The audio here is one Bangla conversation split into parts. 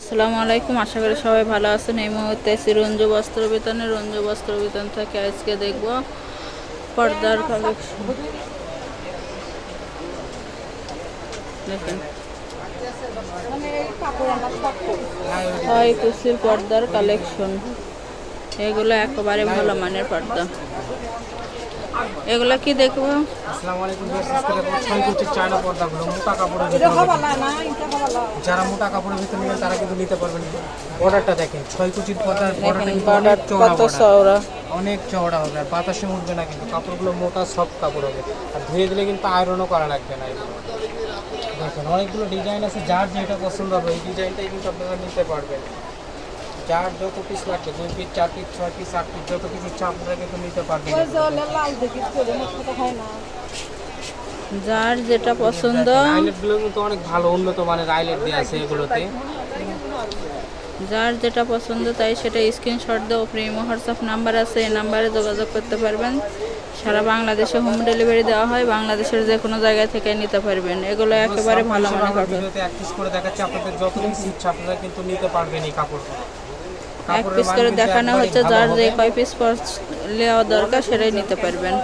আসসালামু আলাইকুম, আশা করি সবাই ভালো আছেন। এই মুহূর্তে আছি রঞ্জু বস্ত্র বিতানে রঞ্জু বস্ত্র বিতান থেকে আজকে দেখব পর্দার কালেকশন। দেখেন। পর্দার কালেকশন। এগুলো একেবারে ভালো মানের পর্দা। এগুলো কি দেখব? আসসালামু আলাইকুম ছয় চায়না পর্দাগুলো মোটা কাপড়ের ভিতরে যারা মোটা কাপড়ের ভিতরে নেবেন তারা কিন্তু নিতে পারবেন। বর্ডারটা দেখেন ছয় পর্দার বর্ডার চওড়া কত চওড়া। অনেক চওড়া হবে আর বাতাসে উঠবে না কিন্তু কাপড়গুলো মোটা সফট কাপড় হবে। আর ধুয়ে দিলে কিন্তু আয়রনও করা লাগবে না। এগুলো দেখেন অনেকগুলো ডিজাইন আছে যার যেটা পছন্দ হবে এই ডিজাইনটাই কিন্তু আপনারা নিতে পারবেন। যার যত পিস লাগবে দুই পিস চার পিস ছয় পিস আট পিস যত পিস ইচ্ছা আপনারা কিন্তু নিতে পারবেন যার যেটা পছন্দ। আইলেটগুলো কিন্তু অনেক ভালো উন্নত মানের আইলেট দেওয়া আছে এগুলোতে। যার যেটা পছন্দ তাই সেটা স্ক্রিনশট দিয়ে ওপরে ইমো হোয়াটসঅ্যাপ নাম্বার আছে এই নাম্বারে যোগাযোগ করতে পারবেন। সারা বাংলাদেশে হোম ডেলিভারি দেওয়া হয় বাংলাদেশের যে কোনো জায়গা থেকে নিতে পারবেন। এগুলো একেবারে ভালো মানের কাপড়। ভিডিওতে করে দেখাচ্ছি আপনাদের যত ইচ্ছা আপনারা কিন্তু নিতে পারবেন এই কাপড় এক পিস করে দেখানো হচ্ছে যার যে কয় পিস নেওয়া দরকার সেটাই নিতে পারবেন।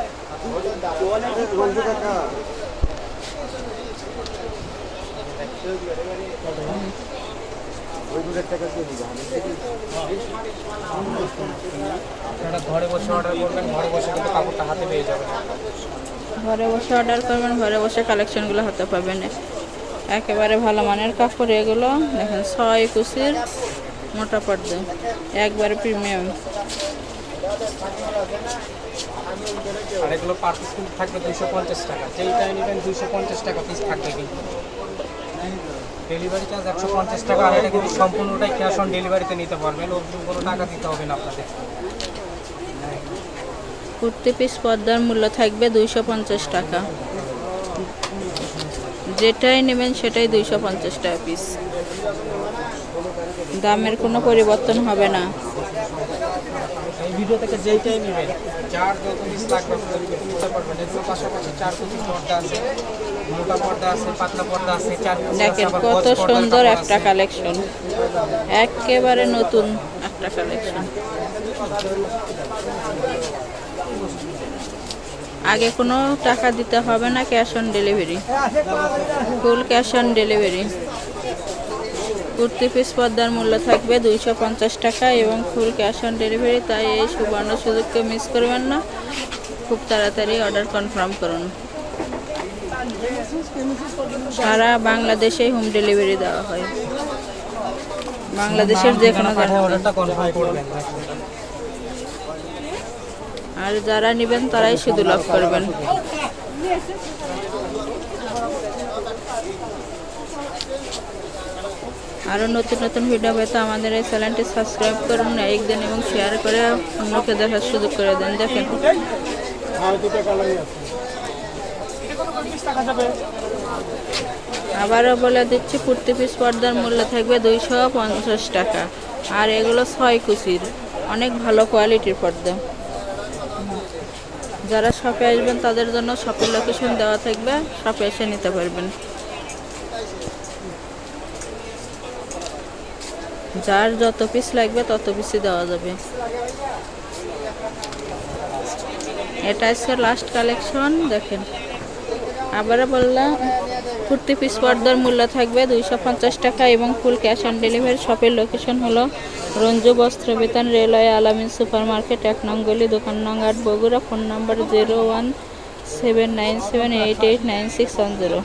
ঘরে বসে অর্ডার করবেন ঘরে বসে কিন্তু কাপড়টা হাতে পেয়ে যাবেন। ঘরে বসে অর্ডার করবেন ঘরে বসে কালেকশনগুলো হাতে পাবেন। একেবারে ভালো মানের কাপড় এগুলো। দেখেন ছয় কুচির মোটা পর্দা একবারে প্রিমিয়াম আর এগুলো পার পিস কিন্তু থাকবে দুশো পঞ্চাশ টাকা। নেবেন দুশো পঞ্চাশ টাকা পিস থাকবে কিন্তু। ডেলিভারি চার্জ একশো পঞ্চাশ টাকা আর এটা কিন্তু সম্পূর্ণটাই ক্যাশ অন ডেলিভারিতে নিতে পারবেন কোনো টাকা দিতে হবে না আপনাদের। কুর্তি পিস পর্দার মূল্য থাকবে দুইশো পঞ্চাশ টাকা। যেটাই নেবেন সেটাই দুইশো পঞ্চাশ টাকা পিস দামের কোনো পরিবর্তন হবে না। ভিডিও থেকে যেইটাই নেবেন যার যত পিস লাগবে নিতে পারবেন। এগুলো পাশাপাশি চার কুচি পর্দা আছে মোটা পর্দা আছে পাতলা পর্দা আছে চার দেখেন কত সুন্দর একটা কালেকশন একেবারে নতুন একটা কালেকশন আগে কোনো টাকা দিতে হবে না cash on delivery full cash on delivery kurti piece পর্দার মূল্য থাকবে দুইশো পঞ্চাশ টাকা এবং ফুল ক্যাশ অন ডেলিভারি তাই এই সুবর্ণ সুযোগকে মিস করবেন না। খুব তাড়াতাড়ি অর্ডার কনফার্ম করুন। সারা বাংলাদেশে হোম ডেলিভারি দেওয়া হয়। বাংলাদেশের যে কোনো পাঠায় জায়গায়। অর্ডারটা কনফার্ম করবেন আর যারা নেবেন তারাই শুধু লাভ করবেন। আরও নতুন নতুন ভিডিও পেতে আমাদের এই চ্যানেলটি সাবস্ক্রাইব করুন লাইক দেন এবং শেয়ার করে অন্যকে দেখার সুযোগ করে দেন। দেখেন। আবারও বলে দিচ্ছি, কুর্তি পিস পর্দার মূল্য থাকবে দুইশো পঞ্চাশ টাকা। আর এগুলো ছয় কুচির অনেক ভালো কোয়ালিটির পর্দা। যারা শপে আসবেন, তাদের জন্য শপের লোকেশন দেওয়া থাকবে, শপে এসে নিতে পারবেন। যার যত পিস লাগবে, তত পিসই দেওয়া যাবে। এটা আজকে লাস্ট কালেকশন দেখেন। আবারও বললাম, কুর্তি পিস পর্দার মূল্য থাকবে দুইশো পঞ্চাশ টাকা এবং ফুল ক্যাশ অন ডেলিভারি শপের লোকেশন হলো রঞ্জু বস্ত্র বেতন রেলওয়ে আলামিন সুপার মার্কেট এক নং গলি, দোকান নং আট, বগুড়া, ফোন নম্বর zero one seven nine seven eight eight nine six one zero